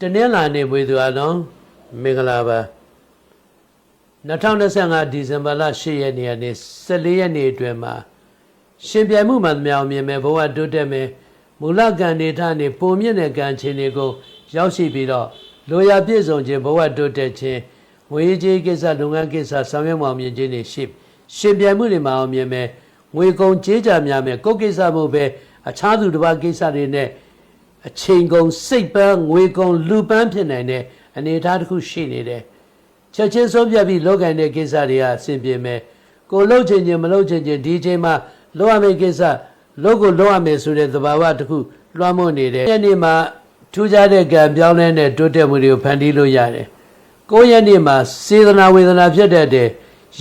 တနင်္လာနေ့မွေးသူအလုံးမင်္ဂလာပါ2025ဒီဇင်ဘာလ10ရက်နေ့ကနေ14ရက်နေ့အတွင်းမှာရှင်ပြိုင်မှုမှန်သမျှအောင်မြင်မဲ့ဘဝတိုးတက်မဲ့မူလကံနေထနေပုံမြင့်တဲ့ကံချင်းတွေကိုရောက်ရှိပြီးတော့လိုရာပြည့်စုံခြင်းဘဝတိုးတက်ခြင်းငွေကြေးကိစ္စလုပ်ငန်းကိစ္စဆောင်ရွက်မှုအောင်မြင်ခြင်းတွေရှိရှင်ပြိုင်မှုတွေမှာအောင်မြင်မဲ့ငွေကုန်ကြေးကြများမဲ့ကိုယ်ကိစ္စမှုပဲအခြားသူတစ်ပါးကိစ္စတွေနဲ့ အချိန်ကုန်စိတ်ပန်းငွေကုန်လူပန်းဖြစ်နိုင်တဲ့အနေအထားတစ်ခုရှိနေတယ်ချက်ချင်းဆုံးဖြတ်ပြီးလောက်ကန်တဲ့ကိစ္စတွေကအဆင်ပြေမယ်ကိုလှုပ်ချင်ချင်မလှုပ်ချင်ချင်ဒီအချိန်မှာလောက်ရမယ့်ကိစ္စလောက်ကိုလောက်ရမယ်ဆိုတဲ့သဘာဝတစ်ခုလွှမ်းမိုးနေတယ်ဒီနေ့မှာထူးခြားတဲ့ကံပြောင်းလဲတဲ့တိုးတက်မှုတွေကိုဖန်တီးလို့ရတယ်ကိုယ့်ရဲ့နေ့မှာစေတနာဝေဒနာဖြစ်တတ်တယ်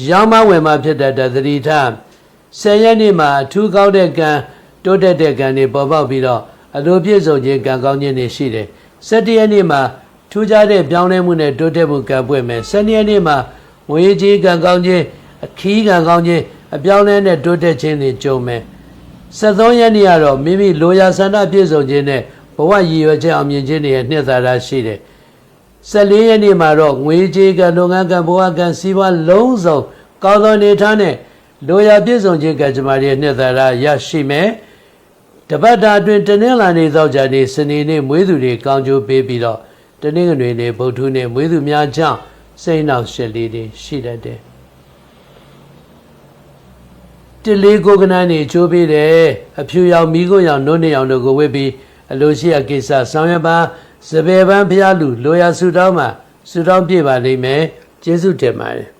ရောင်းမဝယ်မဖြစ်တတ်တဲ့သတိထားဆယ်ရက်နေ့မှာအထူးကောင်းတဲ့ကံတိုးတက်တဲ့ကံတွေပေါ်ပေါက်ပြီးတော့ အလိုပြည့်စုံခြင်းကံကောင်းခြင်းတွေရှိတယ်၁၇ရက်နေ့မှာထူးခြားတဲ့ပြောင်းလဲမှုနဲ့တိုးတက်မှုကံပွင့်မယ်၁၂ရက်နေ့မှာငွေကြေးကံကောင်းခြင်းအခီးကံကောင်းခြင်းအပြောင်းလဲနဲ့တိုးတက်ခြင်းတွေကြုံမယ်73ရက်နေ့ကတော့မိမိလိုရာဆန္ဒပြည့်စုံခြင်းနဲ့ဘဝရည်ရွယ်ချက်အောင်မြင်ခြင်းတွေရဲ့နှစ်သာရရှိတယ်14ရက်နေ့မှာတော့ငွေကြေးကံလုပ်ငန်းကံဘဝကံစီးပွားလုံးစုံကောင်းသောနေထားနဲ့လိုရာပြည့်စုံခြင်းကံကြမ္မာတွေရဲ့နှစ်သာရရရှိမယ် တပတ်တာအတွင်းတနင်္လာနေ့သောကြာနေ့စနေနေ့မွေးသူတွေကောင်းကျိုးပေးပြီးတော့တနင်္ဂနွေနေ့ဗုဒ္ဓနေ့မွေးသူများကြောင့်စိတ်နှောက်ရှက်လေးတွေရှိတတ်တယ်တလေးကိုကနန်းနေချိုးပေးတယ်အဖြူရောင်မိခိုးရောင်နှုတ်နေရောင်တို့ကိုဝစ်ပြီးအလိုရှိရကိစ္စဆောင်ရွက်ပါစပယ်ပန်းဖျားလူလိုရာဆူတောင်းမှာဆူတောင်းပြပါလိမ့်မယ်ကျေးဇူးတင်ပါတယ်